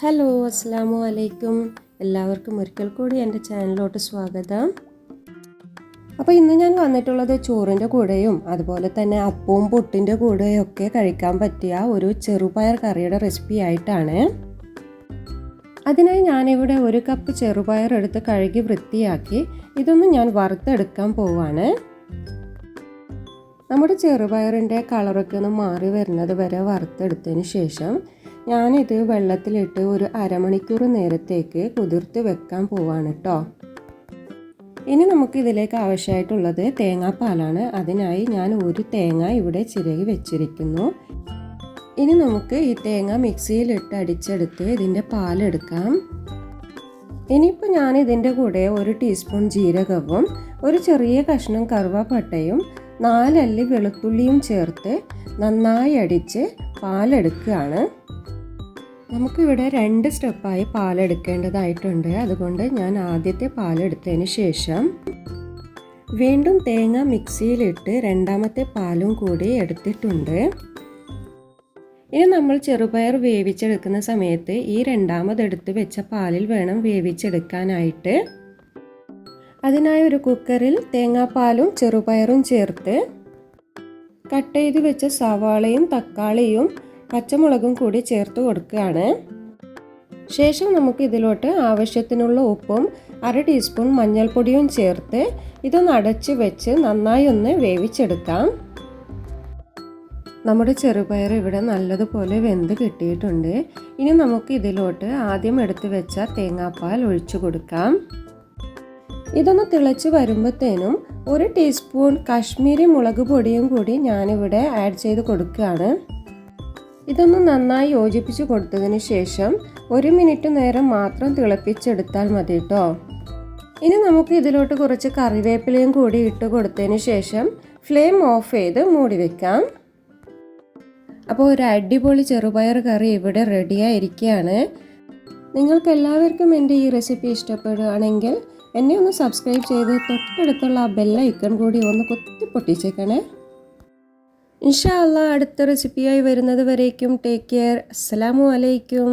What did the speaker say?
Hello അസ്സാമു അലൈക്കും എല്ലാവർക്കും ഒരിക്കൽ കൂടി എന്റെ ചാനലിലോട്ട് സ്വാഗതം. അപ്പോൾ ഇന്ന് ഞാൻ വന്നിട്ടുള്ളത് ചോറിന്റെ കൂടെയും അതുപോലെ തന്നെ അപ്പവും പൊട്ടിന്റെ കൂടെയും ഒക്കെ കഴിക്കാൻ പറ്റിയ ഒരു ചെറുപയർ കറിയുടെ റെസിപ്പി ആയിട്ടാണ്. അതിനായി ഞാനിവിടെ ഒരു കപ്പ് ചെറുപയർ എടുത്ത് കഴുകി വൃത്തിയാക്കി ഇതൊന്നും ഞാൻ വറുത്തെടുക്കാൻ പോവാണ്. നമ്മുടെ ചെറുപയറിന്റെ കളറൊക്കെ ഒന്ന് മാറി വരുന്നത് വരെ വറുത്തെടുത്തതിന് ശേഷം ഞാനിത് വെള്ളത്തിലിട്ട് ഒരു അരമണിക്കൂർ നേരത്തേക്ക് കുതിർത്ത് വെക്കാൻ പോവാണ് കേട്ടോ ഇനി നമുക്ക് ഇതിലേക്ക് ആവശ്യമായിട്ടുള്ളത് തേങ്ങാപ്പാലാണ്. അതിനായി ഞാൻ ഒരു തേങ്ങ ഇവിടെ ചിരകി വെച്ചിരിക്കുന്നു. ഇനി നമുക്ക് ഈ തേങ്ങ മിക്സിയിലിട്ട് അടിച്ചെടുത്ത് ഇതിന്റെ പാലെടുക്കാം. ഇനിയിപ്പോൾ ഞാൻ ഇതിന്റെ കൂടെ ഒരു ടീസ്പൂൺ ജീരകവും ഒരു ചെറിയ കഷ്ണം കറുവാപ്പട്ടയും നാലല്ലി വെളുത്തുള്ളിയും ചേർത്ത് നന്നായി അടിച്ച് പാലെടുക്കുകയാണ്. നമുക്കിവിടെ രണ്ട് സ്റ്റെപ്പായി പാലെടുക്കേണ്ടതായിട്ടുണ്ട്. അതുകൊണ്ട് ഞാൻ ആദ്യത്തെ പാലെടുത്തതിന് ശേഷം വീണ്ടും തേങ്ങ മിക്സിയിലിട്ട് രണ്ടാമത്തെ പാലും കൂടി എടുത്തിട്ടുണ്ട്. ഇനി നമ്മൾ ചെറുപയർ വേവിച്ചെടുക്കുന്ന സമയത്ത് ഈ രണ്ടാമതെടുത്ത് വെച്ച പാലിൽ വേണം വേവിച്ചെടുക്കാനായിട്ട്. അതിനായി ഒരു കുക്കറിൽ തേങ്ങാപ്പാലും ചെറുപയറും ചേർത്ത് കട്ട് ചെയ്ത് വെച്ച സവാളയും തക്കാളിയും പച്ചമുളകും കൂടി ചേർത്ത് കൊടുക്കുകയാണ്. ശേഷം നമുക്ക് ഇതിലോട്ട് ആവശ്യത്തിനുള്ള ഉപ്പും അര ടീസ്പൂൺ മഞ്ഞൾപ്പൊടിയും ചേർത്ത് ഇതൊന്ന് അടച്ച് വെച്ച് നന്നായി ഒന്ന് വേവിച്ചെടുക്കാം. നമ്മുടെ ചെറുപയർ ഇവിടെ നല്ലതുപോലെ വെന്ത് കിട്ടിയിട്ടുണ്ട്. ഇനി നമുക്ക് ഇതിലോട്ട് ആദ്യം എടുത്തു വെച്ച തേങ്ങാപ്പാൽ ഒഴിച്ചു കൊടുക്കാം. ഇതൊന്ന് തിളച്ച് വരുമ്പോഴത്തേനും ഒരു ടീസ്പൂൺ കാശ്മീരി മുളക് പൊടിയും കൂടി ഞാനിവിടെ ആഡ് ചെയ്ത് കൊടുക്കുകയാണ്. ഇതൊന്ന് നന്നായി യോജിപ്പിച്ച് കൊടുത്തതിന് ശേഷം ഒരു മിനിറ്റ് നേരം മാത്രം തിളപ്പിച്ചെടുത്താൽ മതി കേട്ടോ ഇനി നമുക്ക് ഇതിലോട്ട് കുറച്ച് കറിവേപ്പിലയും കൂടി ഇട്ട് കൊടുത്തതിന് ശേഷം ഫ്ലെയിം ഓഫ് ചെയ്ത് മൂടി വെക്കാം. അപ്പോൾ ഒരു അടിപൊളി ചെറുപയർ കറി ഇവിടെ റെഡിയായിരിക്കുകയാണ് നിങ്ങൾക്ക് എല്ലാവർക്കും എന്റെ ഈ റെസിപ്പി ഇഷ്ടപ്പെടുകയാണെങ്കിൽ എന്നെ ഒന്ന് സബ്സ്ക്രൈബ് ചെയ്ത് തൊട്ടടുത്തുള്ള ആ ബെല്ലൈക്കൺ കൂടി ഒന്ന് കുത്തി പൊട്ടിച്ചേക്കണേ. ഇൻഷാ അള്ളാ അടുത്ത റെസിപ്പിയായി വരുന്നത് വരേക്കും. ടേക്ക് കെയർ അസ്സലാമു അലൈക്കും.